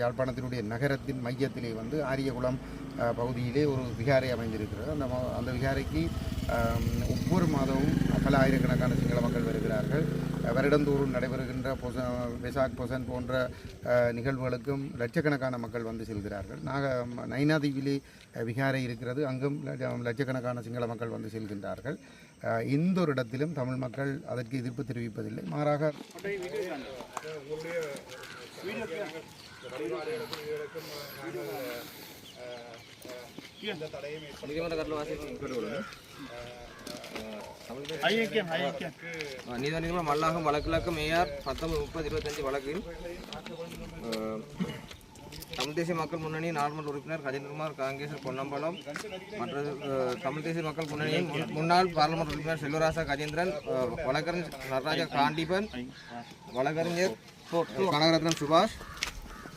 யாழ்ப்பாணத்தினுடைய நகரத்தின் மையத்திலே வந்து ஆரியகுளம் பகுதியிலே ஒரு விகாரை அமைந்திருக்கிறது. அந்த அந்த விகாரைக்கு ஒவ்வொரு மாதமும் பல ஆயிரக்கணக்கான சிங்கள மக்கள் வருகிறார்கள். வருடந்தோறும் நடைபெறுகின்ற பொச வெசாக் பொசன் போன்ற நிகழ்வுகளுக்கும் லட்சக்கணக்கான மக்கள் வந்து செல்கிறார்கள். நாக நைனாதீவிலே விகாரை இருக்கிறது. அங்கும் லட்சக்கணக்கான சிங்கள மக்கள் வந்து செல்கின்றார்கள். எந்த ஒரு இடத்திலும் தமிழ் மக்கள் அதற்கு எதிர்ப்பு தெரிவிப்பதில்லை. மாறாக நீதிமன்றங்கள் மல்லாகம் வழக்கிழக்கு மேயார் பத்தொன்பது முப்பது இருபத்தஞ்சு வழக்கில் அஹ், தமிழ் தேசிய மக்கள் முன்னணி நார்மல் உறுப்பினர் கஜேந்திரகுமார் காங்கேசர் பொன்னம்பலம் மற்ற தமிழ் தேசிய மக்கள் முன்னணியின் முன்- முன்னாள் பார்லமெண்ட் உறுப்பினர் செல்வராசா கஜேந்திரன் வழக்கறிஞர் நடராஜா காண்டீபன் வழக்கறிஞர் கனகரத்னம் சுபாஷ்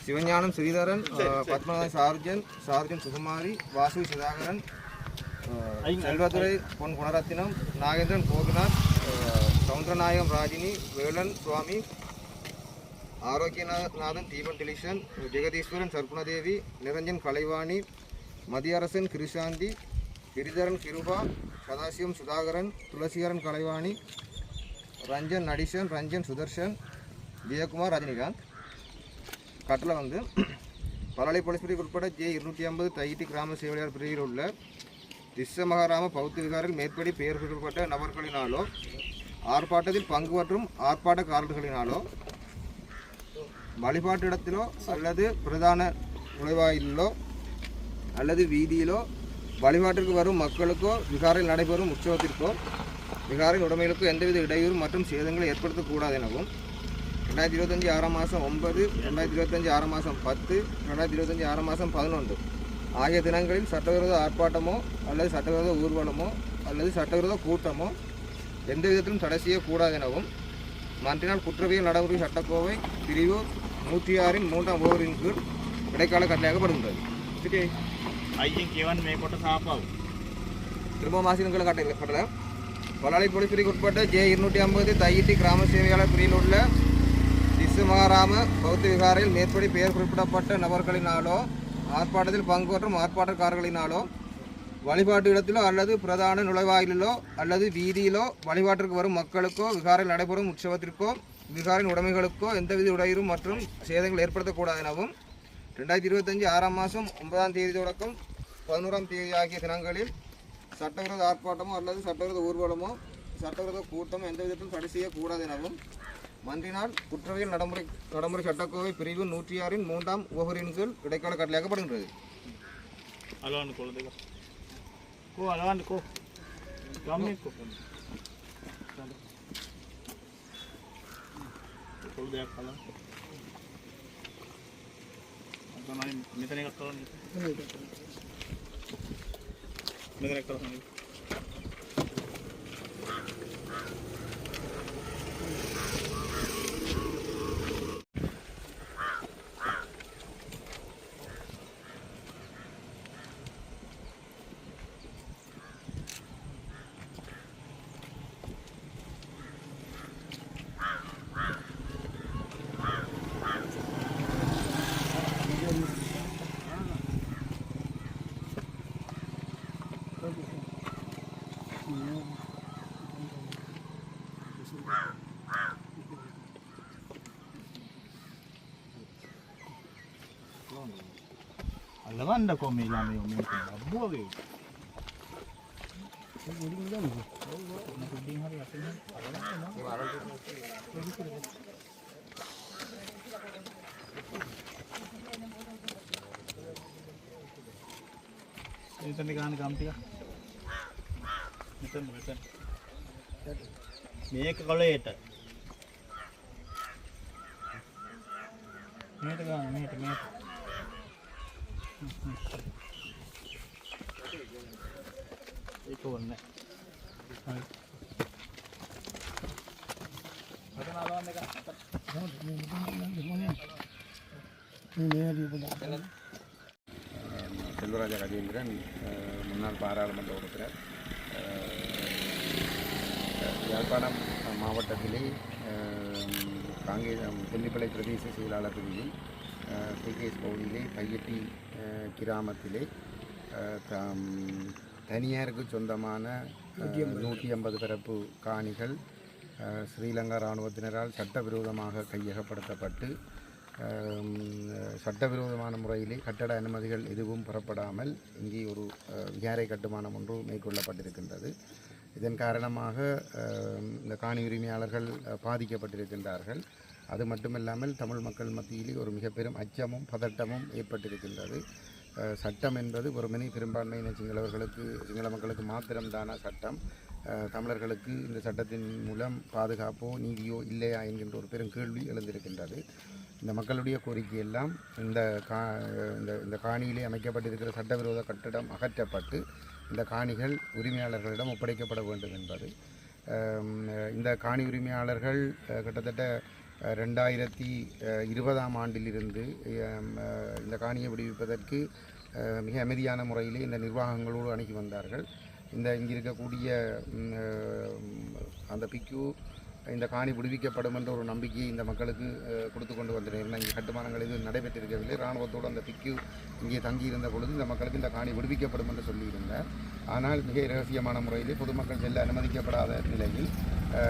சிவஞானம் ஸ்ரீதரன் பத்மநாதன் சார்ஜன் சார்ஜன் சுகுமாரி வாசு சுதாகரன் அஹ், செல்வத்துறை பொன் குணரத்தினம் நாகேந்திரன் கோபிநாத் அஹ், சவுந்தரநாயகம் ராஜினி வேலன் சுவாமி ஆரோக்கியநாதன் தீபன் திலீஷன் ஜெகதீஸ்வரன் சர்க்குணதேவி நிரஞ்சன் கலைவாணி மதியரசன் கிருஷாந்தி கிரிதரன் கிருபா சதாசிவம் சுதாகரன் துளசிகரன் கலைவாணி ரஞ்சன் நடீஷன் ரஞ்சன் சுதர்ஷன் ஜெயக்குமார் ரஜினிகாந்த் கட்டளை வந்து பலாலை போலீஸ் பிரிவு உட்பட ஜே இருநூற்றி ஐம்பது தையிட்டி கிராம சேவையாளர் பிரிவில் உள்ள திஸ்ஸமகாராம பௌத்த விகாரில் மேற்படி பெயர் குறிப்பிட்ட நபர்களினாலோ ஆர்ப்பாட்டத்தில் பங்கு மற்றும் ஆர்ப்பாட்டக்காரர்களினாலோ வழிபாட்டிடத்திலோ அல்லது பிரதான நுழைவாயிலோ அல்லது வீதியிலோ வழிபாட்டிற்கு வரும் மக்களுக்கோ விகாரில் நடைபெறும் உற்சவத்திற்கோ விகாரின் உடைமைகளுக்கோ எந்தவித இடையூறு மற்றும் சேதங்களை ஏற்படுத்தக்கூடாது எனவும் ரெண்டாயிரத்தி இருபத்தஞ்சி ஆறாம் மாதம் ஒன்பது ரெண்டாயிரத்தி இருபத்தஞ்சி ஆறாம் மாதம் பத்து ரெண்டாயிரத்தி இருபத்தஞ்சி ஆறாம் மாதம் பதினொன்று. ஆகிய தினங்களில் சட்டவிரோத ஆர்ப்பாட்டமோ அல்லது சட்டவிரோத ஊர்வலமோ அல்லது சட்டவிரோத கூட்டமோ எந்த விதத்திலும் தடை செய்யக்கூடாது எனவும் மன்றினால் குற்றவியல் நடைமுறை சட்டக்கோவை பிரிவு நூற்றி ஆறின் மூன்றாம் ஓவரின் கீழ் இடைக்கால கட்டளையாகப்படுகின்றது ஐயன் மேற்கொண்ட சாப்பாடு திரும்ப மாசினங்களை கட்டப்படல பலாளி பொலிப்பிரிவுக்கு உட்பட்ட ஜே இருநூற்றி ஐம்பது தையிட்டி கிராம சேவையாளர் பிரிவில் உள்ள சிவராம பௌத்த விகாரில் மேற்படி பெயர் குறிப்பிடப்பட்ட நபர்களினாலோ ஆர்ப்பாட்டத்தில் பங்குபற்றும் ஆர்ப்பாட்டக்காரர்களினாலோ வழிபாட்டு இடத்திலோ அல்லது பிரதான நுழைவாயிலோ அல்லது வீதியிலோ வழிபாட்டிற்கு வரும் மக்களுக்கோ விகாரில் நடைபெறும் உற்சவத்திற்கோ விகாரின் உடைமைகளுக்கோ எந்தவித இடையூறும் மற்றும் சேதங்கள் ஏற்படுத்தக்கூடாது எனவும் ரெண்டாயிரத்தி இருபத்தஞ்சி ஆறாம் மாதம் ஒன்பதாம் தேதி தொடக்கம் பதினோராம் தேதி ஆகிய தினங்களில் சட்டவிரோத ஆர்ப்பாட்டமோ அல்லது சட்டவிரோத ஊர்வலமோ சட்டவிரோத கூட்டமோ எந்த விதத்திலும் தடை செய்யக்கூடாது எனவும் மன்றினால் குற்றவியல் நடைமுறை நடைமுறை சட்டக்கோவை பிரிவு நூற்றி ஆறின் மூன்றாம் ஓகரின் கீழ் இடைக்கால கட்டளையாக்கப்படுகின்றது අලවන්න කොළ දෙක කෝ අලවන්න කෝ ගම්ම කො කොළ දෙයක් කල අතනයි මෙතන එකක් කරන්න මෙතන එකක් කරන්න Bandako me lameo me bore. මෙතන ගන්න ගම් ටික. මෙතන මෙතන. මේක කොළේට. මේකට ගන්න මේකට මේකට. ඒක ඕනේ නැහැ. හරි. අතන අලවන්න එක. செல்வராஜா கஜேந்திரன் அஹ், முன்னாள் பாராளுமன்ற உறுப்பினர் அஹ், யாழ்ப்பாணம் மாவட்டத்திலே அஹ், காங்கே தெல்லிப்பளை பிரதேச செயலாளர் பிரிவில் கேகேஎஸ் பகுதியிலே பையட்டி கிராமத்திலே தனியாருக்கு சொந்தமான நூற்றி ஐம்பது. பரப்பு காணிகள் ஸ்ரீலங்கா இராணுவத்தினரால் சட்டவிரோதமாக கையகப்படுத்தப்பட்டு சட்டவிரோதமான முறையிலே கட்டட அனுமதிகள் எதுவும் பெறப்படாமல் இங்கே ஒரு விகாரை கட்டுமானம் ஒன்று மேற்கொள்ளப்பட்டிருக்கின்றது. இதன் காரணமாக இந்த காணி உரிமையாளர்கள் பாதிக்கப்பட்டிருக்கின்றார்கள். அது மட்டுமில்லாமல் தமிழ் மக்கள் மத்தியிலே ஒரு மிக பெரும் அச்சமும் பதட்டமும் ஏற்பட்டிருக்கின்றது. சட்டம் என்பது வெறுமனே பெரும்பான்மையின சிங்களவர்களுக்கு சிங்கள மக்களுக்கு மாத்திரம்தான சட்டம்? தமிழர்களுக்கு இந்த சட்டத்தின் மூலம் பாதுகாப்போ நீதியோ இல்லையா என்கின்ற ஒரு பெரும் கேள்வி எழுந்திருக்கின்றது. இந்த மக்களுடைய கோரிக்கை எல்லாம் இந்த கா இந்த இந்த காணியிலே அமைக்கப்பட்டிருக்கிற சட்டவிரோத கட்டடம் அகற்றப்பட்டு இந்த காணிகள் உரிமையாளர்களிடம் ஒப்படைக்கப்பட வேண்டும் என்பது. இந்த காணி உரிமையாளர்கள் கிட்டத்தட்ட ரெண்டாயிரத்தி இருபதாம் ஆண்டிலிருந்து இந்த காணியை விடுவிப்பதற்கு மிக அமைதியான முறையிலே இந்த நிர்வாகங்களோடு அணுகி வந்தார்கள். இந்த இங்கே இருக்கக்கூடிய அந்த பிக்யூ இந்த காணி விடுவிக்கப்படும் என்ற ஒரு நம்பிக்கையை இந்த மக்களுக்கு கொடுத்து கொண்டு வந்திருந்தேன் இங்கே கட்டுமானங்கள் எதுவும் நடைபெற்றிருக்கவில்லை. இராணுவத்தோடு அந்த பிக்கு இங்கே தங்கியிருந்த பொழுது இந்த மக்களுக்கு இந்த காணி விடுவிக்கப்படும் என்று சொல்லியிருந்தார். ஆனால் மிக ரகசியமான முறையிலே பொதுமக்கள் செல்ல அனுமதிக்கப்படாத நிலையில்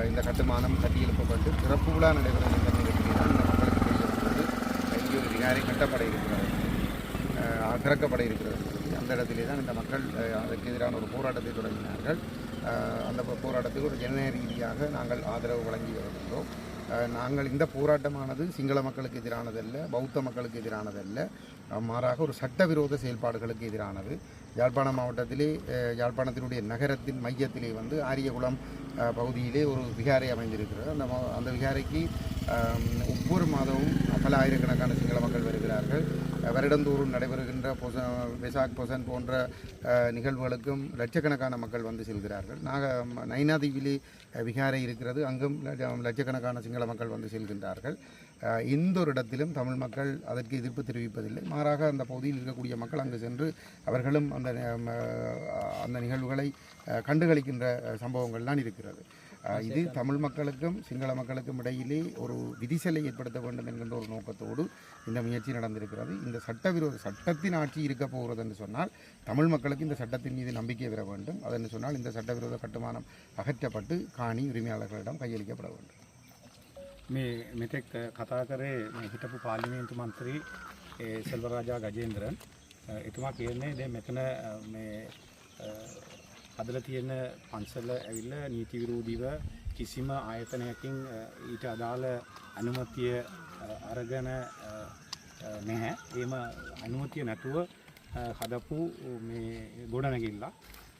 இந்த கட்டுமானம் கட்டியெழுப்பப்பட்டு சிறப்பு விழா நடைபெறும் இந்த நேரத்திலே தான் இந்த மக்களுக்கு தெரிய வந்தது இங்கே ஒரு விகாரை கட்டப்பட இருக்கிறது. திறக்கப்பட இருக்கிறது. அந்த இடத்திலே தான் இந்த மக்கள் அதற்கு எதிரான ஒரு போராட்டத்தை தொடங்கினார்கள். அந்த போராட்டத்துக்கு ஒரு ஜனநாயக ரீதியாக நாங்கள் ஆதரவு வழங்கி வருகின்றோம். நாங்கள் இந்த போராட்டமானது சிங்கள மக்களுக்கு எதிரானதல்ல பௌத்த மக்களுக்கு எதிரானதல்ல மாறாக ஒரு சட்டவிரோத செயல்பாடுகளுக்கு எதிரானது. யாழ்ப்பாண மாவட்டத்திலே யாழ்ப்பாணத்தினுடைய நகரத்தின் மையத்திலே வந்து ஆரியகுளம் பகுதியிலே ஒரு விகாரை அமைந்திருக்கிறது. அந்த அந்த விகாரைக்கு ஒவ்வொரு மாதமும் பல ஆயிரக்கணக்கான சிங்கள மக்கள் வருகிறார்கள். வருடந்தோறும் நடைபெறுகின்ற பொச வெசாக் பொசன் போன்ற நிகழ்வுகளுக்கும் லட்சக்கணக்கான மக்கள் வந்து செல்கிறார்கள். நாக ம- விகாரை இருக்கிறது. அங்கும் லட்சக்கணக்கான சிங்கள மக்கள் வந்து செல்கின்றார்கள். எந்த ஒரு இடத்திலும் தமிழ் மக்கள் அதற்கு எதிர்ப்பு தெரிவிப்பதில்லை. மாறாக அந்த பகுதியில் இருக்கக்கூடிய மக்கள் அங்கு சென்று அவர்களும் அந்த அந்த நிகழ்வுகளை கண்டுகளிக்கின்ற சம்பவங்கள்லாம் இருக்கிறது. இது தமிழ் மக்களுக்கும் சிங்கள மக்களுக்கும் இடையிலே ஒரு விதிசலை ஏற்படுத்த வேண்டும் என்கின்ற ஒரு நோக்கத்தோடு இந்த முயற்சி நடந்திருக்கிறது இந்த சட்டவிரோத சட்டத்தின் ஆட்சி இருக்க போகிறது என்று சொன்னால் தமிழ் மக்களுக்கு இந்த சட்டத்தின் மீது நம்பிக்கை பெற வேண்டும் அதென்று சொன்னால் இந்த சட்டவிரோத கட்டுமானம் அகற்றப்பட்டு காணி உரிமையாளர்களிடம் கையளிக்கப்பட வேண்டும் මේ මෙතෙක් කතා කරේ මේ හිටපු පාලිමේන්තු මන්ත්‍රී ඒ සෙල්වරාජා ගජේන්ද්‍රන් අ, එතුමා කියන්නේ දැන් මෙතන අ, මේ අ, හදලා තියෙන පන්සල ඇවිල්ල නීති විරෝධීව කිසිම ආයතනයකින් අ, ඊට අදාළ අනුමතිය අ, අරගෙන අ, අ, නැහැ. ඒම අනුමතිය නැතුව අ, හදපු මේ ගොඩනැගිල්ලා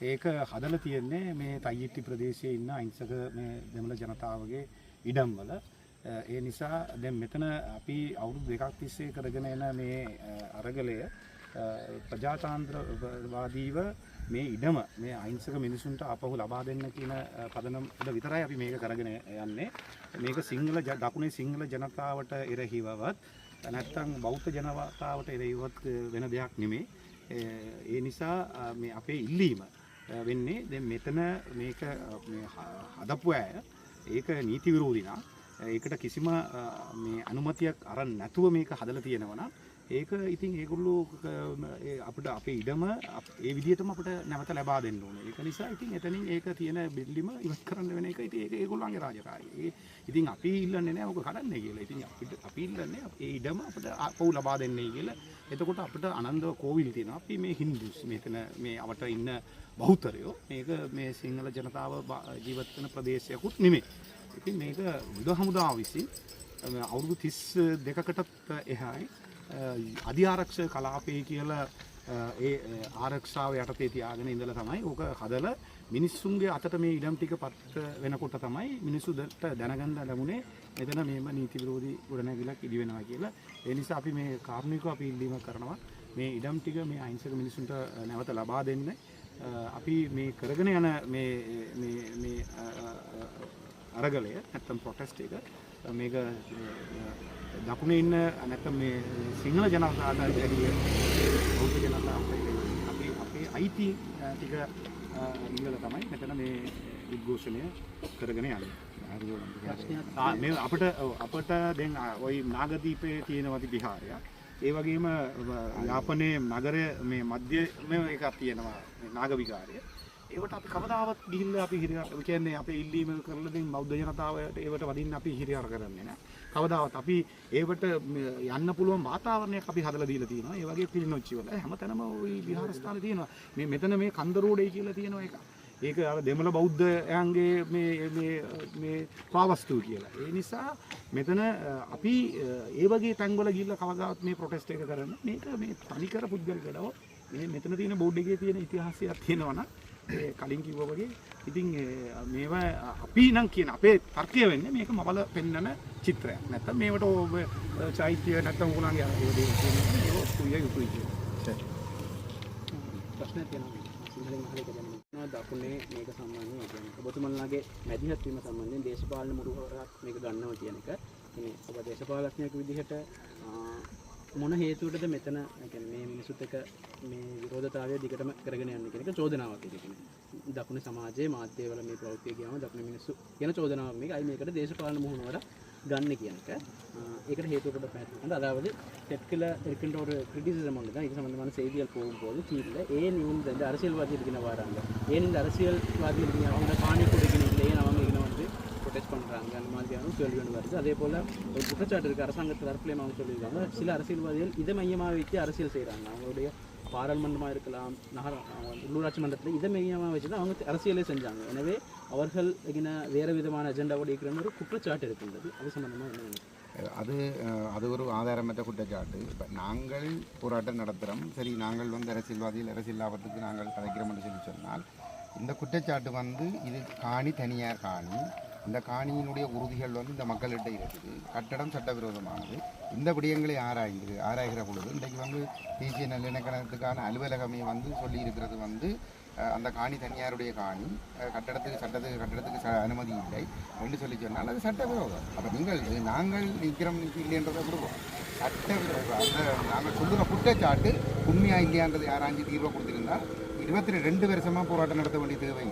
ඒක හදල තියෙන්නේ මේ තයිඉට්ටි ප්‍රදේශයේ ඉන්න අයිංසක මේ දෙමළ ජනතාවගේ ඉඩම්වල. අ, ඒ නිසා දැන් මෙතන අපි අවුරුදු දෙකක් තිස්සේ කරගෙන එන මේ අ, අරගලය අ, ප්‍රජාතාන්ත්‍රවාදීව මේ ඉඩම මේ අයිංසක මිනිසුන්ට අපහු ලබා දෙන්න කියන අ, පදනමට විතරයි අපි මේක කරගෙන යන්නේ. මේක සිංහල ජ- දකුණේ සිංහල ජනතාවට එරහිවවත් නැත්තං බෞද්ධ ජනතාවට එරහිවත් වෙන දෙයක් නෙමේ. ඒ- ඒ නිසා අ, මේ අපේ ඉල්ලීම අ, වෙන්නේ දැන් මෙතන මේක අ, මේ හ- හදපු අය ඒක නීති විරෝධිනා ඒකට කිසිම අ, මේ අනුමතියක් අරන් නැතුව මේක හදලා තියෙනවනම් ඒක ඉතින් ඒගොල්ලෝ ක- ඒ අපිට අපේ ඉඩම අප- ඒ විදිහටම අපිට නැවත ලබා දෙන්න ඕනේ. ඒක නිසා ඉතින් එතනින් ඒක තියෙන බිල්ලිම ඉවත් කරන්න වෙන එක ඉතින් ඒක ඒගොල්ලන්ගේ රාජකාරිය. ඒ ඉතින් අපි ඉල්ලන්නේ නැහැ ඔක කඩන්නේ කියලා. ඉතින් අපිට අපි ඉල්ලන්නේ ඒ ඉඩම අපිට ආපහු ලබා දෙන්නයි කියලා. එතකොට අපිට අනන්ත කෝවිල් තියෙනවා. අපි මේ හින්දුස් මෙතන මේ අපට ඉන්න බෞද්ධරයෝ මේක මේ සිංහල ජනතාව බ- ජීවත් වෙන ප්‍රදේශයකුත් නෙමෙයි. ඉතින් මේක බුදු හමුදාව විසින් අ, අවුරුදු තිස් දෙකකටත් එහායි අධ්‍යාරක්ෂ කලාපේ කියලා අ, ඒ අ, ආරක්ෂාව යටතේ තියාගෙන ඉඳලා තමයි ඕක හදලා මිනිස්සුන්ගේ අතට මේ ඉඩම් ටික පත් වෙනකොට තමයි මිනිස්සුන්ට දැනගන්න ලැබුණේ මෙතන මේම නීති විරෝධී ගොඩනැගිල්ලක් ඉදි වෙනවා කියලා. ඒ නිසා අපි මේ කාරුණිකව අපි ඉල්ලීමක් කරනවා මේ ඉඩම් ටික මේ අහිංසක මිනිසුන්ට අ, නැවත ලබා දෙන්න. අ, අපි මේ කරගෙන යන මේ මේ මේ අ, අ, අ, අරගලය නැත්තම් ප්‍රොටෙස්ට් එක මේක දකුණේ ඉන්න නැත්තම් මේ සිංහල ජනතාවට වැඩිය බෞද්ධ ජනතාවට අපි අපේ අයිති ටික ඉල්ලලා තමයි මෙතන මේ උද්ඝෝෂණය කරගෙන යන්නේ. විහාරය. මේ අපිට අපිට දැන් ওই නාගදීපයේ තියෙනවති විහාරයක්. ඒ වගේම යාපනයේ නගරය මේ මධ්‍යම එකක් තියෙනවා නාග විකාරය. ඒවට අපි කවදාවත් ගිහිල්ලා අපි හිරිය කියන්නේ අපේ ඉල්ලීම කරලා දෙන බෞද්ධ ජනතාවට ඒවට වදින්න අපි හිරියර කරන්නේ නැහැ. කවදාවත් අපි ඒවට ම- යන්න පුළුවන් වාතාවරණයක් අපි හදලා දීලා තියෙනවා. ඒ වගේ පිළිනොච්චි වල හැමතැනම ওই විහාරස්ථාන තියෙනවා. මේ මෙතන මේ කන්දරෝඩේ කියලා තියෙනවා එක. ඒක අර දෙමළ බෞද්ධයන්ගේ මේ මේ මේ පාවස්තු කියලා. ඒ නිසා මෙතන අ, අපි අ, ඒ වගේ තැන්වල ගිහිල්ලා කවදාවත් මේ ප්‍රොටෙස්ට් එක කරන්න මේක මේ තනිකර පුද්ගලිකඩව මේ මෙතන තියෙන බෝඩ් එකේ තියෙන ඉතිහාසයක් තියෙනවා නම් ඒ කලින් කිව්වා වගේ ඉතින් මේවා අපි නම් කියන අපේ තර්කය වෙන්නේ මේක මවල පෙන්වන චිත්‍රයක්. නැත්තම් මේවට ඔබ චෛත්‍ය නැත්තම් උගලන්ගේ අර ඒ දේ කියන්නේ ඒක ඔස්කුලිය යුතුයි කියලා. ප්‍රශ්නයක් තියෙනවා සිංහලෙන් අහලා එක දැනෙනවා දකුණේ මේක සම්බන්ධව කියන්නේ ඔබතුමන්ලාගේ මැදිහත් වීම සම්බන්ධයෙන් දේශපාලන මුරුවරක් මේක ගන්නවා කියන එක. ඉතින් ඔබ දේශපාලඥයෙක් විදිහට මොන හේතුවටද මෙතන මේ මිනිසුත් එක මේ විරෝධතාවය දිගටම කරගෙන යන්න කෙනෙක චෝදනාවක් කෙන දකුණ සමාජයේ මාධ්‍යවල මේ ප්‍රෞතිය ගම දක්න මිනිස්සු කියන චෝදනාව මේ අයි මේකට දේශපාලන මුහුණුවට ගන්න කියනක ඒක හේතුකට පැත් අදාවද තෙක්කල එකට ක්‍රටිසි මොද එක සමඳමන සේදියල් පෝම් පෝද චීල ඒ නිවුන් අරසිල් වාදය ගෙන වාරන්න ඒ අරසිල් වාදය ානකොට ப்ரொடெஸ்ட் பண்ணுறாங்க அந்த மாதிரியான கேள்வி ஒன்று வருது. அதே போல் ஒரு குற்றச்சாட்டு இருக்குது அரசாங்கத்து தரப்புலையும் அவங்க சொல்லியிருக்காங்க. சில அரசியல்வாதிகள் இதை மையமாக வைத்து அரசியல் செய்கிறாங்க அவங்களுடைய பாராளுமன்றமாக இருக்கலாம் நகர உள்ளூராட்சி மன்றத்தில் இதை மையமாக வச்சு தான் அவங்க அரசியலே செஞ்சாங்க. எனவே அவர்கள் இங்கே வேறு விதமான அஜெண்டாவோடு இருக்கிற ஒரு குற்றச்சாட்டு இருக்கின்றது. அது சம்மந்தமாக என்ன அது அது ஒரு ஆதாரமற்ற குற்றச்சாட்டு. இப்போ நாங்கள் போராட்டம் நடத்துகிறோம் சரி நாங்கள் வந்து அரசியல்வாதிகள் அரசியல் லாபத்துக்கு நாங்கள் கதைக்கிறோம் என்று சொல்லி சொன்னால் இந்த குற்றச்சாட்டு வந்து இது காணி தனியார் காணி. இந்த காணியினுடைய உறுதிகள் வந்து இந்த மக்கள்கிட்ட இருக்குது கட்டடம் சட்டவிரோதமானது. இந்த விடயங்களை ஆராய்ந்து ஆராய்கிற பொழுது இன்றைக்கு வந்து தேசிய நல்லிணக்கணத்துக்கான அலுவலகமே வந்து சொல்லி இருக்கிறது வந்து அந்த காணி தனியாருடைய காணி கட்டடத்துக்கு சட்டத்துக்கு கட்டடத்துக்கு ச- அனுமதி இல்லை என்று சொல்லி சொன்னால் அது சட்டவிரோதம். அப்போ நீங்கள் நாங்கள் நிற்கிறோம் இல்லைன்றதை கொடுப்போம் சட்டவிரோதம். அந்த நாங்கள் சொல்லுகிற குற்றச்சாட்டு உண்மையாக இல்லையான்றது ஆராய்ஞ்சு தீர்வை கொடுத்துருந்தால் இருபத்தி ரெண்டு வருஷமாக போராட்டம் நடத்த வேண்டிய தேவை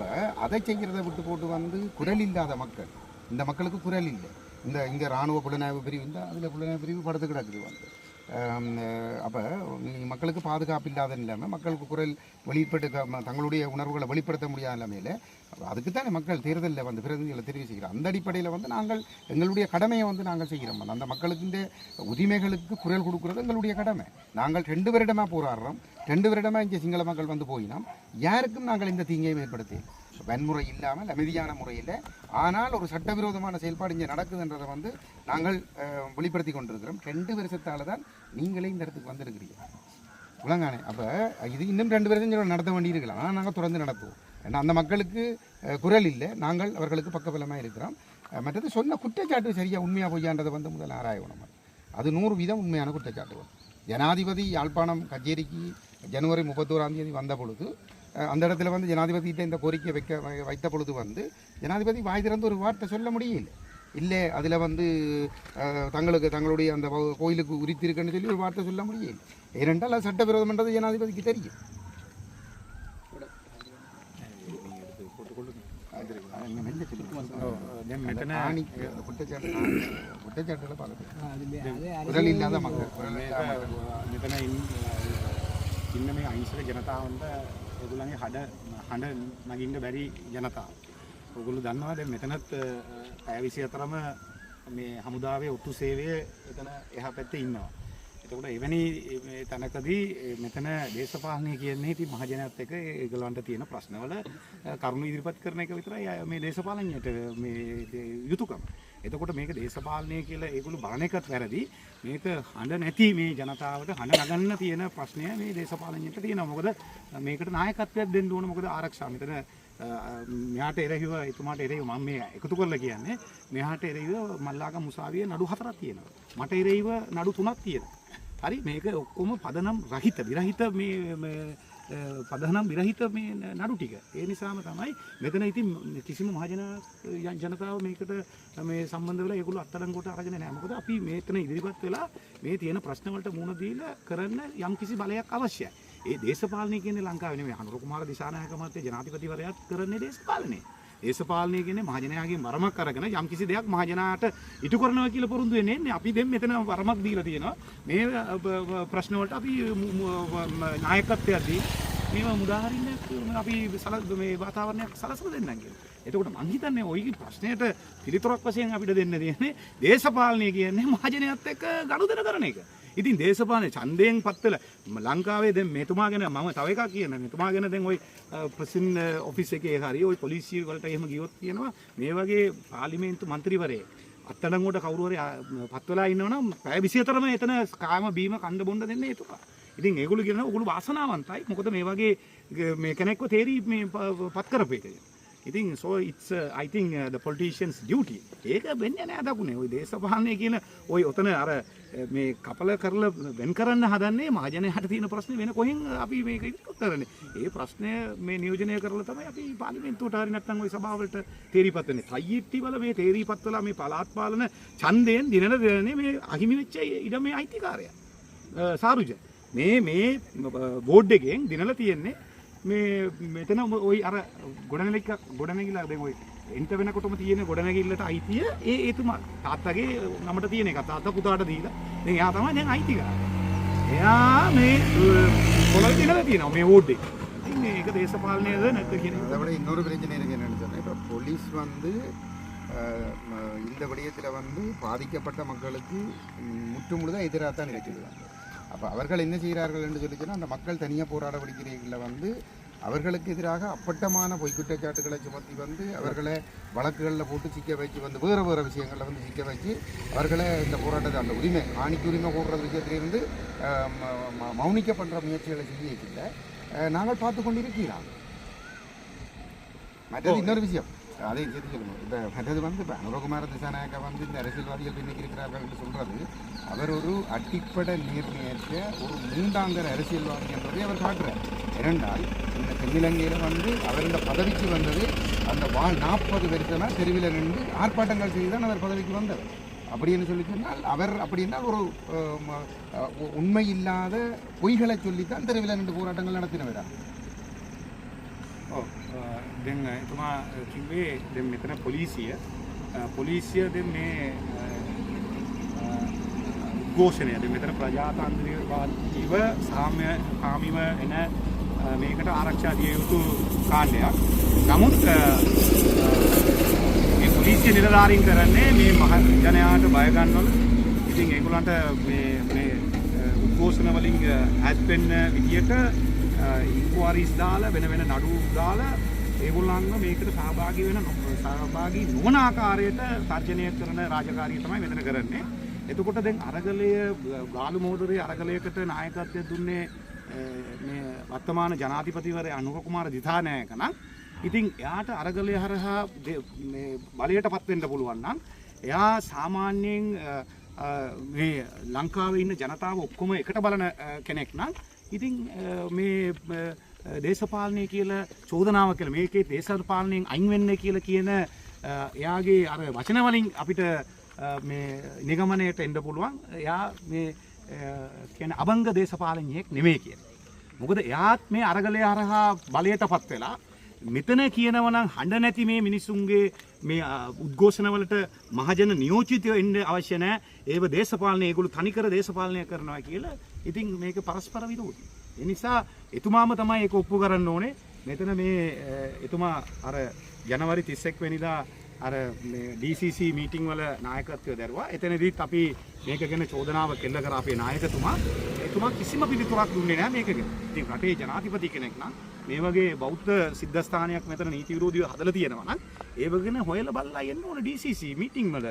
இல்லை அப்போ அதை செய்கிறத விட்டு போட்டு வந்து குரல் இல்லாத மக்கள் இந்த மக்களுக்கு குரல் இல்லை. இந்த இங்கே இராணுவ புலனாய்வு பிரிவு இருந்தால் அதில் புலனாய்வு பிரிவு படுத்து கிடக்குது வந்து. அப்போ மக்களுக்கு பாதுகாப்பு இல்லாத நிலைமை மக்களுக்கு குரல் வெளிப்பட்டு தங்களுடைய உணர்வுகளை வெளிப்படுத்த முடியாத நிலைமையில் அதுக்கு தானே மக்கள் தேர்தலில் வந்து பிரதிநிதிகளை தெரிவு செய்கிறோம் அந்த அடிப்படையில் வந்து நாங்கள் எங்களுடைய கடமையை வந்து நாங்கள் செய்கிறோம். அந்த மக்களுக்கு இந்த உரிமைகளுக்கு குரல் கொடுக்குறது எங்களுடைய கடமை. நாங்கள் ரெண்டு வருடமாக போராடுறோம். ரெண்டு வருடமாக இங்கே சிங்கள மக்கள் வந்து போயினோம். யாருக்கும் நாங்கள் இந்த தீங்கையும் ஏற்படுத்தி வன்முறை இல்லாமல் அமைதியான முறையில். ஆனால் ஒரு சட்டவிரோதமான செயல்பாடு இங்கே நடக்குதுன்றதை வந்து நாங்கள் அஹ், வெளிப்படுத்தி கொண்டிருக்கிறோம். ரெண்டு வருஷத்தால் தான் நீங்களே இந்த இடத்துக்கு வந்திருக்கிறீங்க. விளங்கானே. அப்போ இது இன்னும் ரெண்டு வருஷம் நடத்த வேண்டியிருக்கலாம். ஆனால் நாங்கள் தொடர்ந்து நடத்துவோம். ஏன்னா அந்த மக்களுக்கு குரல் இல்லை. நாங்கள் அவர்களுக்கு பக்கபலமாக இருக்கிறோம். மற்றது சொன்ன குற்றச்சாட்டு சரியாக உண்மையாக பொய்யான்றதை வந்து முதல்ல ஆராயணும் அது நூறு வீதம் உண்மையான குற்றச்சாட்டு ஜனாதிபதி யாழ்ப்பாணம் கச்சேரிக்கு ஜனவரி முப்பத்தோராம் தேதி வந்த பொழுது அந்த இடத்துல வந்து ஜனாதிபதிகிட்ட இந்த கோரிக்கை வைக்க வைத்த பொழுது வந்து ஜனாதிபதி வாய் திறந்து ஒரு வார்த்தை சொல்ல முடியல. இல்லை அதில் வந்து தங்களுக்கு தங்களுடைய அந்த கோயிலுக்கு உரித்திருக்குன்னு சொல்லி ஒரு வார்த்தை சொல்ல முடியல. ஏனென்றால் அது சட்டவிரோதம்ன்றது ஜனாதிபதிக்கு தெரியும். ഞാൻ മെട്ടന കുട്ടച്ചാട്ടുള്ള ഉടലില്ലാതെ මෙතන ඉන්න මේ අහිංසක ජනතාවන්ට ඒගොල්ලන්ගේ හඩ හඬ නගින්න බැරි ජනතාව. ඔයගොල්ලෝ දන්නවා දැන් මෙතනත් පැය 24ම මේ හමුදාවේ ඔත්තු සේවය එතන එහා පැත්තේ ඉන්නවා. එතකොට එවැනි මේ තැනකදී මෙතන දේශපාලනය කියන්නේ ඉතින් මහජනයාත් එක්ක ඒගොල්ලන්ට තියෙන ප්‍රශ්නවල කරුණු ඉදිරිපත් කරන එක විතරයි අය මේ දේශපාලනයට මේ යුතුයකම. එතකොට මේක දේශපාලනය කියලා ඒගොල්ලෝ බලන එකත් වැරදි. මේක හඬ නැති මේ ජනතාවට හඬ නගන්න තියෙන ප්‍රශ්නය මේ දේශපාලනයට තියෙනවා. මොකද මේකට නායකත්වයක් දෙන්න ඕන. මොකද ආරක්ෂා මෙතන අ, මෙහාට එරෙහිව එතුමාට එරෙහිව මම මේ එකතු කරලා කියන්නේ මෙහාට එරෙහිව මල්ලාගම් මුසාවියේ නඩු හතරක් තියෙනවා. මට එරෙහිව නඩු තුනක් තියෙනවා. හරි මේක ඔක්කොම පදනම් රහිත විරහිත මේ මේ, අ, පදනම් විරහිත මේ නඩු ටික. ඒ නිසාම තමයි මෙතන ඉතින් කිසිම මහජන ජනතාව මේකට මේ සම්බන්ධ වෙලා ඒගොල්ලෝ අත්අඩංගුවට අරගෙන නැහැ. මොකද අපි මෙතන ඉදිරිපත් වෙලා මේ තියෙන ප්‍රශ්න වලට මුහුණ දීලා කරන්න යම්කිසි බලයක් අවශ්‍යයි. ඒ දේශපාලනය කියන්නේ ලංකාවේ නෙමෙයි. අනුර කුමාර දිසානායක මහත්තයා ජනාධිපතිවරයාත් කරන්නේ දේශපාලනය. දේශපාලනය කියන්නේ මහජනයාගේ වරමක් අරගෙන යම් කිසි දෙයක් මහජනයාට ඉටු කරනවා කියලා පොරොන්දු වෙන්නේ නැහැ. අපි දැන් මෙතන වරමක් දීලා තියෙනවා. මේ අ, බ- බ- ප්‍රශ්න වලට අපි මු- මු- ම- නායකත්වයක් දී මේවා මුදාහරින්නක් අපි සල මේ වාතාවරණයක් සලසලා දෙන්නම් කියලා. එතකොට මං හිතන්නේ ওই ප්‍රශ්නයට පිළිතුරක් වශයෙන් අපිට දෙන්න තියෙන්නේ දේශපාලනය කියන්නේ මහජනයත් එක්ක ගනුදෙනු කරන එක. ඉතින් දේශපාලන ඡන්දයෙන් පත්වල ලංකාවේ දැන් මෙතුමා ගැන මම තව එකක් කියන මෙතුමා ගැන දැන් ওই ප්‍රසින් ඔෆිස් එකේ හරි ওই පොලිසිය වලට එහෙම ගියොත් කියනවා මේ වගේ පාර්ලිමේන්තු මන්ත්‍රීවරයෙක් අත්තඩංගුවට කවුරු හරි ආ, පත්වලා ඉන්නවනම් පැය 24ම එතන කාම බීම කන්න බොන්න දෙන්නේ එතුමා. ඉතින් ඒගොල්ලෝ කියනවා ඔගොල්ලෝ වාසනාවන්තයි. මොකද මේ වගේ ಗ- මේ කෙනෙක්ව තේරි මේ ප- පත් කරපේක. ඉතින් සෝ ඉත්ස් අයිතින් පොලිටිෂන්ස් ියට ඒක වෙන්න නෑ දකුණේ. ඔයි දේශපාලනය කියන ඔයි ඔතන අර uh, මේ කපල කරල වෙන් කරන්න හදන්නේ මාජනය හට තියෙන ප්‍රශ්න වෙන කොහෙන් අපි මේක කරන ඒ ප්‍රශ්නය මේ නියෝජනය කරල තම අපි පාලිමෙන්තු ටාරිනත්තන් ඔයි සභාවට තේරිපත්වන සයිට්ටි වල මේ තේරීපත්වලා මේ පලාත්පාලන චන්දයෙන් දිනන දෙරනේ මේ අහිමි වෙච්ච ඉඩ මේ අයිතිකාරය. Uh, සාරුජ. මේ මේ uh, බෝඩ්ඩගෙන් දිනල තියෙන්නේ මෙතන ඔයි අර ගොඩනලෙක් ගොඩනැගිලා දෙ ඔයි එන්ට වෙනකොටම තියෙන ගොඩනැගිල්ලට අයිතිය ඒ ඒතුමා තාත්තගේ නමට තියෙන එක තාත්තා පුතාට දීලා දැන් එයා තමයි දැන් අයිති කරන්නේ එයා මේ පොළොවේ දිනලා තියෙනවා මේ වෝඩ් එක ඉතින් ඒක දේශපාලනයද නැත්ද කියන එක அதோட இன்னொரு பிரச்சனை இருக்கு என்னன்னு சொன்னா இப்போ இந்த விடயத்தில் வந்து பாதிக்கப்பட்ட மக்களுக்கு முற்று முழுதாக எதிராக தான் இருக்கிறது அப்போ அவர்கள் என்ன செய்கிறார்கள் என்று சொல்லி சொன்னால் அந்த மக்கள் தனியாக போராட பிடிக்கிறீங்களில் வந்து அவர்களுக்கு எதிராக அப்பட்டமான பொய் குற்றச்சாட்டுகளை சுமத்தி வந்து அவர்களை வழக்குகளில் போட்டு சிக்க வச்சு வந்து வேறு வேறு விஷயங்களில் வந்து சிக்க வச்சு அவர்களை இந்த போராட்டத்தை அந்த உரிமை காணிக்கு உரிமை கூடுற விஷயத்திலிருந்து மௌனிக்க பண்ணுற முயற்சிகளை செய்யக்கில்லை நாங்கள் பார்த்து கொண்டிருக்கிறோம். மற்றது இன்னொரு விஷயம். அதை தெரிஞ்சுக்கணும் இப்போ மற்றது வந்து இப்போ அனுரகுமார திசாநாயக்கா வந்து இந்த அரசியல்வாதிகள் பின்னிக்கு இருக்கிறார்கள் என்று சொல்கிறது அவர் ஒரு அடிப்படை நீர்மையற்ற ஒரு மூண்டாங்கர அரசியல்வாதி என்பதை அவர் காட்டுறார் இரண்டால் இந்த தென்னிலங்கையில் வந்து அவர் இந்த பதவிக்கு வந்தது அந்த வாழ் நாற்பது வருஷமாக தெருவில் நின்று ஆர்ப்பாட்டங்கள் செய்து தான் அவர் பதவிக்கு வந்தார் அப்படின்னு சொல்லி சொன்னால் அவர் அப்படின்னா ஒரு உண்மை இல்லாத பொய்களை சொல்லித்தான் தெருவில் நின்று போராட்டங்கள் நடத்தினவராக දැන් එතුමා කිව්වේ දැන් මෙතන පොලිසිය අ, පොලිසිය දැන් මේ අ, අ, උද්ඝෝෂණය දැන් මෙතන ප්‍රජාතන්ත්‍රීයවාදීව සාම්‍ය කාමීව එන අ, මේකට ආරක්ෂා දිය යුතු කාණ්ඩයක්. නමුත් අ, අ, මේ පොලිසිය නිලධාරීන් කරන්නේ මේ මහ ජනයාට බය ගන්නවල ඉතින් ඒගොල්ලන්ට මේ මේ අ, උද්ඝෝෂණ වලින් අ, ඈත් වෙන්න විදියට ඉන්කුවරිස් දාලා වෙන වෙන නඩු දාලා ඒගොල්ලන්ව මේකට සහභාගී වෙන නො- සහභාගී නොවන ආකාරයට තර්ජනය කරන රාජකාරිය තමයි මෙතන කරන්නේ. එතකොට දැන් අරගලය ගාලු මෝදරේ අරගලයකට නායකත්වය දුන්නේ අ, මේ වර්තමාන ජනාධිපතිවරයා අනුර කුමාර දිසානායක නම් ඉතින් එයාට අරගලය හරහා දෙ- මේ බලයට පත් වෙන්න පුළුවන් නම් එයා සාමාන්‍යයෙන් අ, අ, මේ ලංකාවේ ඉන්න ජනතාව ඔක්කොම එකට බලන අ, කෙනෙක් නම් ඉතින් අ, මේ අ, දේශපාලනය කියලා චෝදනාව කියලා මේකේ දේශපාලනයෙන් අයින් වෙන්න කියලා කියන අ, එයාගේ අර වචන වලින් අපිට අ, මේ නිගමනයට එන්න පුළුවන් එයා මේ අ, කියන අබංග දේශපාලනයෙක් නෙමෙයි කියලා. මොකද එයාත් මේ අරගලය හරහා බලයට පත් වෙලා මෙතන කියනවනම් හඬ නැති මේ මිනිස්සුන්ගේ මේ අ, උද්ඝෝෂණවලට මහජන නියෝජිතයෝ එන්න අවශ්‍ය නැහැ. ඒව දේශපාලනය ඒගොල්ලෝ තනිකර දේශපාලනය කරනවා කියලා. ඉතින් මේක පරස්පර විරෝධී. ඒ නිසා එතුමාම තමයි ඒක ඔප්පු කරන්න ඕනේ. මෙතන මේ අ, එතුමා අර ජනවරි 31 වෙනිදා අර මේ DCC මීටිං වල නායකත්වය දරුවා. එතනදීත් අපි මේක ගැන චෝදනාව කෙල්ල කර අපේ නායකතුමා එතුමා කිසිම පිළිතුරක් දුන්නේ නැහැ මේක ගැන. ඉතින් රටේ ජනාධිපති කෙනෙක් නම් මේ වගේ බෞද්ධ සිද්ධාස්ථානයක් මෙතන නීති විරෝධීව හදලා තියෙනවා නම් ඒව ගැන හොයලා බලලා එන්න ඕන DCC මීටිං වල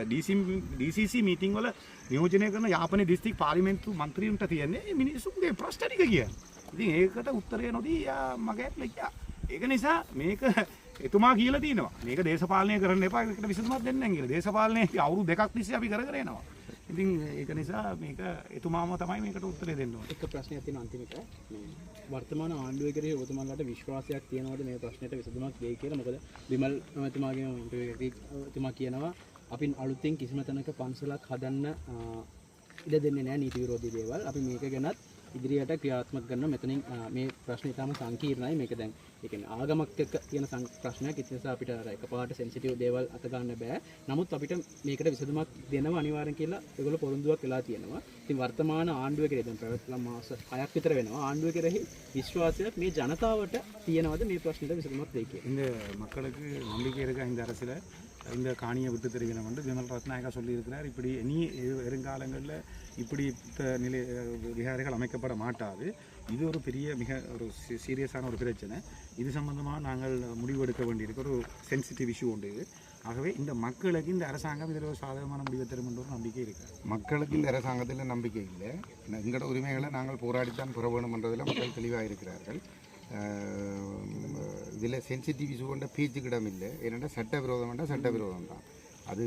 DCC මීටිං වල නියෝජනය කරන යාපනයේ දිස්ත්‍රික් පාර්ලිමේන්තු මන්ත්‍රීන්ට තියෙන්නේ මේ මිනිස්සුන්ගේ ප්‍රශ්න ටික කියන්නේ. ඉතින් ඒකට උත්තරය නොදී යා මගේ ඇట్లా ගියා. ඒක නිසා මේක එතුමා කියලා තියෙනවා. මේක දේශපාලනය කරන්න එපා ඒකට විසඳුමක් දෙන්න නැහැ කියලා. දේශපාලනය අවුරුදු දෙකක් තිස්සේ අපි කර කර එනවා. ඉතින් ඒක නිසා මේක එතුමාම තමයි මේකට උත්තරේ දෙන්න ඕනේ. එක ප්‍රශ්නයක් තියෙන අන්තිමට මේ වර්තමාන ආණ්ඩුවේ කෙරෙහි ඔබතුමාලාට විශ්වාසයක් තියෙනවද මේ ප්‍රශ්නෙට විසඳුමක් දෙයි කියලා මොකද විමල් මහත්මයාගේ ඉන්ටර්වියු එකදී ඔබතුමා කියනවා අපි අලුතෙන් කිසිම තැනක පන්සලක් හදන්න අ, ඉඩ දෙන්නේ නැහැ නීති විරෝධී දේවල්. අපි මේක ගැනත් ඉදිරියට ක්‍රියාත්මක කරන මෙතනින් අ, මේ ප්‍රශ්නේ ඉතාම සංකීර්ණයි. මේක දැන් ඒ කියන්නේ ආගමක් එක්ක තියෙන සං- ප්‍රශ්නයක්. ඒ නිසා අපිට අර එකපාරට සෙන්සිටිව් දේවල් අත ගන්න බෑ. නමුත් අපිට මේකට විසඳුමක් දෙනවා අනිවාර්යෙන් කියලා ඒගොල්ලෝ පොරොන්දුවක් වෙලා තියෙනවා. ඉතින් වර්තමාන ආණ්ඩුව කෙරෙහි දැන් පැවැත්ලා මාස 6ක් විතර වෙනවා. ආණ්ඩුව කෙරෙහි විශ්වාසයක් මේ ජනතාවට තියෙනවද මේ ප්‍රශ්නෙට විසඳුමක් දෙයි කියලා. இந்த மக்களுக்கு நம்பிக்கை இருக்க இந்த அரசில் இந்த காணியை விட்டு தருகிறோம் என்று விமல் ரத்நாயகா சொல்லியிருக்கிறார் இப்படி இனி எ- இப்படி நிலை விகாரைகள் அமைக்கப்பட மாட்டாது. இது ஒரு பெரிய மிக ஒரு சீரியஸான ஒரு பிரச்சனை. இது சம்பந்தமாக நாங்கள் முடிவு எடுக்க வேண்டியிருக்க. ஒரு சென்சிட்டிவ் இஷ்யூ உண்டு இது. ஆகவே இந்த மக்களுக்கு இந்த அரசாங்கம் இதில் ஒரு சாதகமான முடிவை தரும் என்ற ஒரு நம்பிக்கை இருக்குது மக்களுக்கு இந்த அரசாங்கத்தில் நம்பிக்கை இல்லை. எங்களோட உரிமைகளை நாங்கள் போராடித்தான் பெற வேணும்ன்றதில் மக்கள் தெளிவாக இருக்கிறார்கள். இதில் சென்சிட்டிவ் இஷ்யூ கொண்ட பேச்சுக்கிடம் இல்லை. ஏனென்றால் சட்டவிரோதம் என்றால் சட்டவிரோதம் தான். அது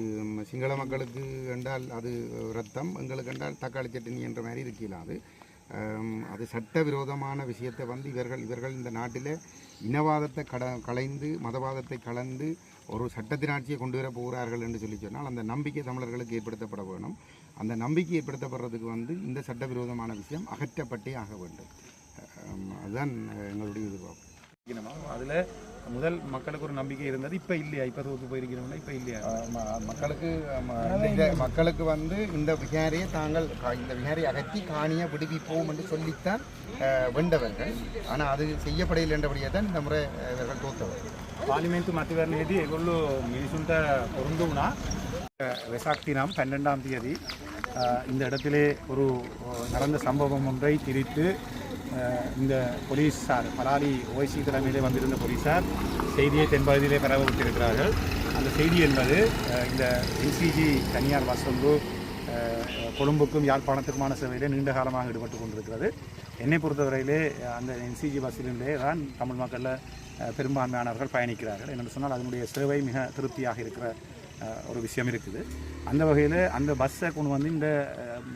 சிங்கள மக்களுக்கு என்றால் அது ரத்தம் எங்களுக்கு என்றால் தக்காளி சட்னி என்ற மாதிரி இருக்கலாம் அது. அது சட்டவிரோதமான விஷயத்தை வந்து இவர்கள் இவர்கள் இந்த நாட்டில் இனவாதத்தை கட கலைந்து மதவாதத்தை கலந்து ஒரு சட்டத்தினாட்சியை கொண்டு வர போகிறார்கள் என்று சொல்லி சொன்னால் அந்த நம்பிக்கை தமிழர்களுக்கு ஏற்படுத்தப்பட வேணும். அந்த நம்பிக்கை ஏற்படுத்தப்படுறதுக்கு வந்து இந்த சட்டவிரோதமான விஷயம் அகற்றப்பட்டே ஆக வேண்டும். அதுதான் எங்களுடைய எதிர்பார்ப்பு. அதில் முதல் மக்களுக்கு ஒரு நம்பிக்கை இருந்தது. இப்போ இல்லையா? இப்போ தோற்று போயிருக்கிறோம்னா இப்போ இல்லையா? மக்களுக்கு மக்களுக்கு வந்து இந்த விகாரியை தாங்கள் இந்த விகாரியை அகற்றி காணியை விடுவிப்போம் என்று சொல்லித்தான் வெண்டவர்கள். ஆனால் அது செய்யப்படையில் என்றபடியே தான் இந்த முறை இவர்கள் தோற்றவர்கள் பார்லிமெண்ட் மத்திவரநேதி எவ்வளோ மினிசுண்ட பொருந்தும்னா வெசாக்தி நாம் பன்னெண்டாம் தேதி இந்த இடத்திலே ஒரு நடந்த சம்பவம் ஒன்றை திரித்து இந்த போலீஸார் பலாலி ஓய்சி தலைமையிலே வந்திருந்த போலீஸார் செய்தியை தென்பகுதியிலே பெறவிட்டிருக்கிறார்கள். அந்த செய்தி என்பது இந்த என்சிஜி தனியார் பஸ் ஒன்று கொழும்புக்கும் யாழ்ப்பாணத்துக்குமான சேவையிலே நீண்ட காலமாக ஈடுபட்டு கொண்டிருக்கிறது. என்னை பொறுத்தவரையிலே அந்த என்சிஜி பஸ்ஸிலே தான் தமிழ் மக்களில் பெரும்பான்மையானவர்கள் பயணிக்கிறார்கள். என்று சொன்னால் அதனுடைய சேவை மிக திருப்தியாக இருக்கிற ஒரு விஷயம் இருக்குது. அந்த வகையில் அந்த பஸ்ஸை கொண்டு வந்து இந்த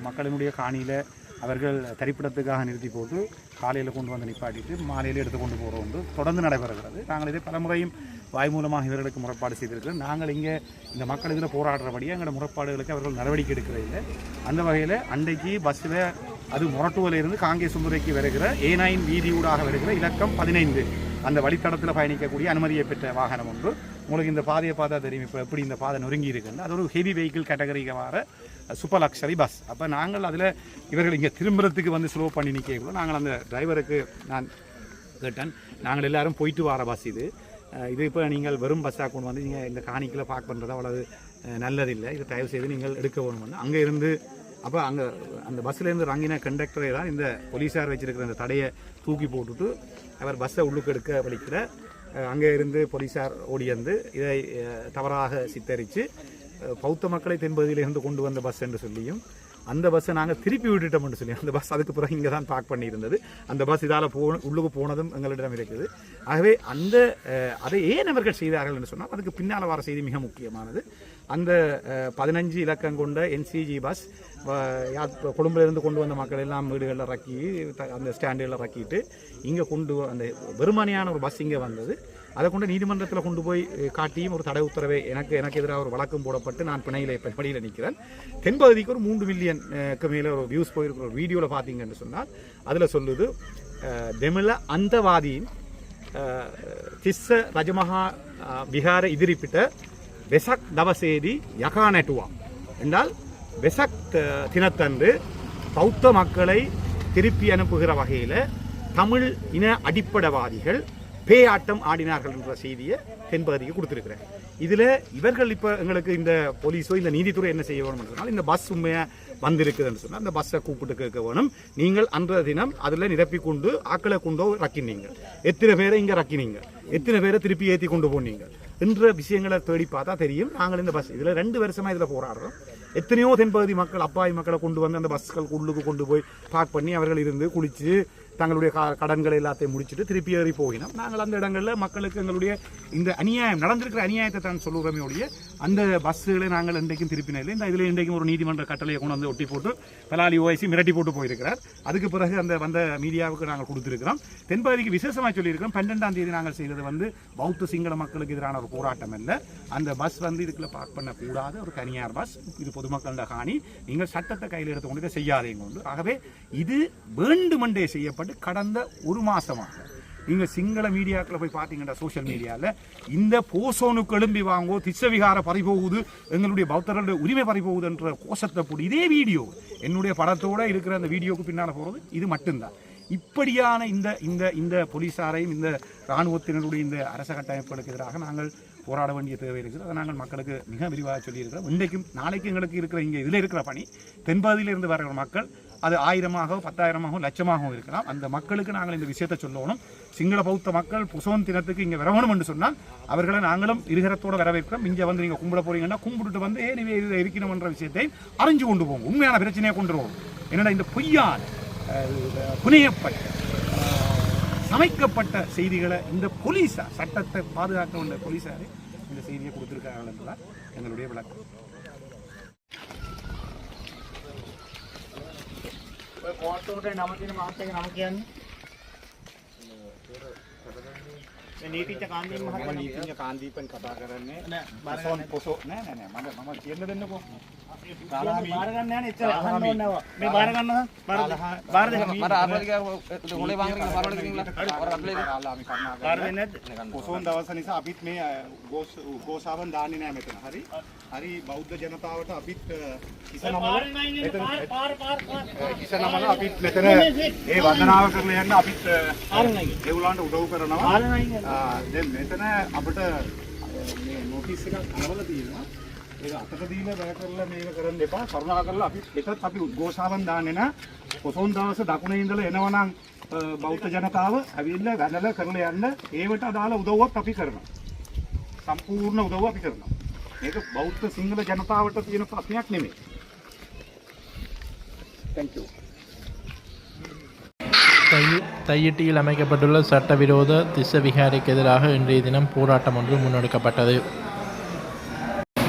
மக்களினுடைய காணியில் அவர்கள் தரிப்பிடத்துக்காக நிறுத்தி போட்டு காலையில் கொண்டு வந்து நிப்பாட்டிட்டு மாலையில் எடுத்து கொண்டு போகிறோம் வந்து தொடர்ந்து நடைபெறுகிறது. நாங்கள் இதை பலமுறையும் வாய் மூலமாக இவர்களுக்கு முறைப்பாடு செய்திருக்கிறோம். நாங்கள் இங்கே இந்த மக்கள் இதில் போராடுறபடியே எங்களோட முறைப்பாடுகளுக்கு அவர்கள் நடவடிக்கை எடுக்கிறதில்லை அந்த வகையில் அன்றைக்கு பஸ்ஸில் அது மொரட்டுவல இருந்து காங்கேசுமுறைக்கு வருகிற ஏ நைன் வீதியூடாக வருகிற இலக்கம் பதினைந்து அந்த வழித்தடத்தில் பயணிக்கக்கூடிய அனுமதியை பெற்ற வாகனம் ஒன்று. உங்களுக்கு இந்த பாதையை பார்த்தா தெரியும். இப்போ எப்படி இந்த பாதை நொறுங்கி இருக்குன்னு. அது ஒரு ஹெவி வெஹிக்கிள் கேட்டகரிக்கு வர சூப்பர் லக்ஷரி பஸ் அப்போ நாங்கள் அதில் இவர்கள் இங்கே திரும்புறதுக்கு வந்து ஸ்லோ பண்ணி நிற்கக்குள்ள நாங்கள் அந்த டிரைவருக்கு நான் கேட்டேன். நாங்கள் எல்லாரும் போயிட்டு வர பஸ் இது. இது இப்போ நீங்கள் வெறும் பஸ்ஸாக கொண்டு வந்து நீங்கள் இந்த காணிக்கில் பார்க் பண்ணுறது அவ்வளவு நல்லதில்லை. இது தயவு செய்து நீங்கள் எடுக்க வேணும்னு. அங்கே இருந்து அப்போ அங்கே அந்த பஸ்ஸில் இருந்து இறங்கின கண்டக்டரை தான் இந்த போலீஸார் வச்சுருக்கிற அந்த தடையை தூக்கி போட்டுட்டு அவர் பஸ்ஸை உள்ளுக்கு எடுக்க வலிக்கிற அங்கே இருந்து போலீஸார் ஓடி வந்து இதை தவறாக சித்தரித்து பௌத்த மக்களை தென்பகுதியிலிருந்து கொண்டு வந்த பஸ் என்று சொல்லியும் அந்த பஸ்ஸை நாங்கள் திருப்பி விட்டுட்டோம்னு சொல்லி அந்த பஸ் அதுக்கு பிறகு இங்கே தான் பார்க் பண்ணியிருந்தது. அந்த பஸ் இதால் போ உள்ளுக்கு போனதும் எங்களிடம் இருக்குது. ஆகவே அந்த அதை ஏன் அவர்கள் செய்தார்கள் என்று சொன்னால் அதுக்கு பின்னால் வர செய்தி மிக முக்கியமானது. அந்த பதினஞ்சு இலக்கம் கொண்ட என்சிஜி பஸ் கொழும்பிலிருந்து கொண்டு வந்த மக்கள் எல்லாம் வீடுகளில் இறக்கி அந்த ஸ்டாண்டுகளில் இறக்கிட்டு இங்கே கொண்டு அந்த வெறுமனையான ஒரு பஸ் இங்கே வந்தது. அதை கொண்டு நீதிமன்றத்தில் கொண்டு போய் காட்டியும் ஒரு தடை உத்தரவை எனக்கு எனக்கு எதிராக ஒரு வழக்கம் போடப்பட்டு நான் பிணையில் பிணையில் நிற்கிறேன் தென்பகுதிக்கு ஒரு மூன்று மில்லியனுக்கு மேலே ஒரு வியூஸ் போயிருக்கிற ஒரு வீடியோவில் பார்த்தீங்கன்னு சொன்னால் அதில் சொல்லுது தமிழ அந்தவாதியின் තිස්ස රජමහා විහාර எதிரிப்பிட்ட வெசக் தவசேதி යකා නැටුවා. என்றால் வெசக் தினத்தன்று பௌத்த மக்களை திருப்பி அனுப்புகிற வகையில் தமிழ் இன அடிப்படைவாதிகள் பேயாட்டம் ஆடினார்கள் என்ற செய்தியை தென்பகுதிக்கு கொடுத்துருக்குறேன். இதில் இவர்கள் இப்போ எங்களுக்கு இந்த போலீஸோ இந்த நீதித்துறை என்ன செய்ய வேணும் சொன்னால் இந்த பஸ் உண்மையாக வந்திருக்குதுன்னு சொன்னால் அந்த பஸ்ஸை கூப்பிட்டு கேட்க வேணும். நீங்கள் அன்றைய தினம் அதில் நிரப்பி கொண்டு ஆக்களை கொண்டோ ரக்கினீங்க எத்தனை பேரை இங்கே ரக்கினீங்க எத்தனை பேரை திருப்பி ஏற்றி கொண்டு போனீங்க? என்ற விஷயங்களை தேடி பார்த்தா தெரியும். நாங்கள் இந்த பஸ் இதில் ரெண்டு வருஷமாக இதில் போராடுறோம். எத்தனையோ தென்பகுதி மக்கள் அப்பாவி மக்களை கொண்டு வந்து அந்த பஸ்கள் உள்ளுக்கு கொண்டு போய் பார்க் பண்ணி அவர்கள் இருந்து குளித்து தங்களுடைய கா- கடன்களை எல்லாத்தையும் முடிச்சுட்டு திருப்பி ஏறி போகினோம். நாங்கள் அந்த இடங்களில் மக்களுக்கு எங்களுடைய இந்த அநியாயம் நடந்திருக்கிற அநியாயத்தை தான் சொல்லுறமே ஒழிய அந்த பஸ்ஸுகளை நாங்கள் இன்றைக்கும் திருப்பின இல்லை. இந்த இதில் இன்றைக்கும் ஒரு நீதிமன்ற கட்டளையை கொண்டு வந்து ஒட்டி போட்டு பலாலி ஓய்சி மிரட்டி போட்டு போயிருக்கிறார். அதுக்கு பிறகு அந்த வந்த மீடியாவுக்கு நாங்கள் கொடுத்துருக்கிறோம். தென்பகுதிக்கு விசேஷமாக சொல்லியிருக்கிறோம். பன்னெண்டாம் தேதி நாங்கள் செய்தது வந்து பௌத்த சிங்கள மக்களுக்கு எதிரான ஒரு போராட்டம் அல்ல. அந்த பஸ் வந்து இதுக்குள்ள பார்க் பண்ணக்கூடாத. ஒரு தனியார் பஸ். இது பொதுமக்களோட காணி. நீங்கள் சட்டத்தை கையில் எடுத்து கொண்டு இதை செய்யாதீங்க. கொண்டு ஆகவே இது வேண்டுமென்றே செய்யப்பட்ட கடந்த ஒரு மாசமாக நீங்கள் சிங்கள மீடியாக்களை போய் பார்த்தீங்கன்னா சோஷியல் மீடியாவில் இந்த போசோனுக்கு எழும்பி வாங்கோ திசவிகார பறிபோகுது எங்களுடைய பௌத்தர்களுடைய உரிமை பறிபோகுதுன்ற கோஷத்தை போட்டு இதே வீடியோ என்னுடைய படத்தோட இருக்கிற அந்த வீடியோவுக்கு பின்னால் போகிறது இது மட்டும்தான். இப்படியான இந்த இந்த இந்த போலீஸாரையும் இந்த இராணுவத்தினருடைய இந்த அரச கட்டமைப்புகளுக்கு எதிராக நாங்கள் போராட வேண்டிய தேவை இருக்குது. அதை நாங்கள் மக்களுக்கு மிக விரிவாக சொல்லியிருக்கிறோம். இன்றைக்கும் நாளைக்கு எங்களுக்கு இருக்கிற இங்கே இதில் இருக்கிற பணி தென்பகுதியிலிருந்து வர மக்கள் அது ஆயிரமாகவோ பத்தாயிரமாகவோ லட்சமாகவும் இருக்கலாம். அந்த மக்களுக்கு நாங்கள் இந்த விஷயத்தை சொல்லணும். சிங்கள பௌத்த மக்கள் புசோன் தினத்துக்கு இங்கே வரணும் என்று சொன்னால் அவர்களை நாங்களும் இருகரத்தோடு வரவேற்கிறோம். இங்கே வந்து நீங்கள் கும்பிட போறீங்கன்னா கும்பிட்டுட்டு வந்து ஏன் இவை இதில் இருக்கணும்ன்ற விஷயத்தை அறிஞ்சு கொண்டு போவோம். உண்மையான பிரச்சனையை கொண்டு போவோம். என்னடா இந்த பொய்யால் புனையப்பட்ட சமைக்கப்பட்ட செய்திகளை இந்த போலீஸார் சட்டத்தை பாதுகாக்க உள்ள போலீஸார் இந்த செய்தியை கொடுத்துருக்காங்க எங்களுடைய விளக்கம். ඔය කෝට් උඩේ නම තියෙන මාත් එක නම කියන්නේ. මේ නීතිඥ කාන්දීප මහත්මයා නීතිඥ කාන්දීපන් කතා කරන්නේ නෑ සොන් පොසෝ නෑ නෑ නෑ මම මම කියන්න දෙන්නකෝ. බාර ගන්න නෑනේ එච්චර අහන්න ඕනේ නෑ මේ බාර ගන්නද බාර බාර දෙන්න. මට ආපදික හොලේ වාංගරේ බාරවල ගිහින්ලා බාර අත්ලේ ආලා මේ කන්නා බාර දෙන්නේ නැද්ද? පොසෝන් දවස නිසා අපිත් මේ ගෝස් ගෝසාවන් දාන්නේ නෑ මෙතන. හරි? හරි බෞද්ධ ජනතාවට අපිත් කිසනමල මෙතන පාර පාර පාර කිසනමල අපිත් මෙතන ඒ වන්දනාව කරලා යන්න අපිත් ඒගොල්ලන්ට උදව් කරනවා. දැන් මෙතන අපිට අ, මේ නොටිස් එකක් අරවලා තියෙනවා. ඒක අතට දීලා බය කරලා මේක කරන්න එපා. කරුණා කරලා අපි එකත් අපි උද්ඝෝෂාවන් දාන්නේ නැහැ පොසොන් දවස දකුණේ ඉඳලා එනවනම් අ, බෞද්ධ ජනතාව ඇවිල්ලා වැඩල කරලා යන්න. ඒවට අදාළ උදව්වක් අපි කරනවා. සම්පූර්ණ උදව්ව අපි කරනවා. මේක බෞද්ධ සිංහල ජනතාවට තියෙන ප්‍රශ්නයක් නෙමෙයි. Thank you. தை- தையிட்டியில் அமைக்கப்பட்டுள்ள சட்டவிரோத திசவிகாரிக்கு எதிராக இன்றைய தினம் போராட்டம் ஒன்று முன்னெடுக்கப்பட்டது.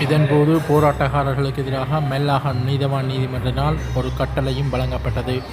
இதன்போது போராட்டக்காரர்களுக்கு எதிராக மெல்லாக நீதவான் நீதிமன்றத்தினால் ஒரு கட்டளையும் வழங்கப்பட்டது.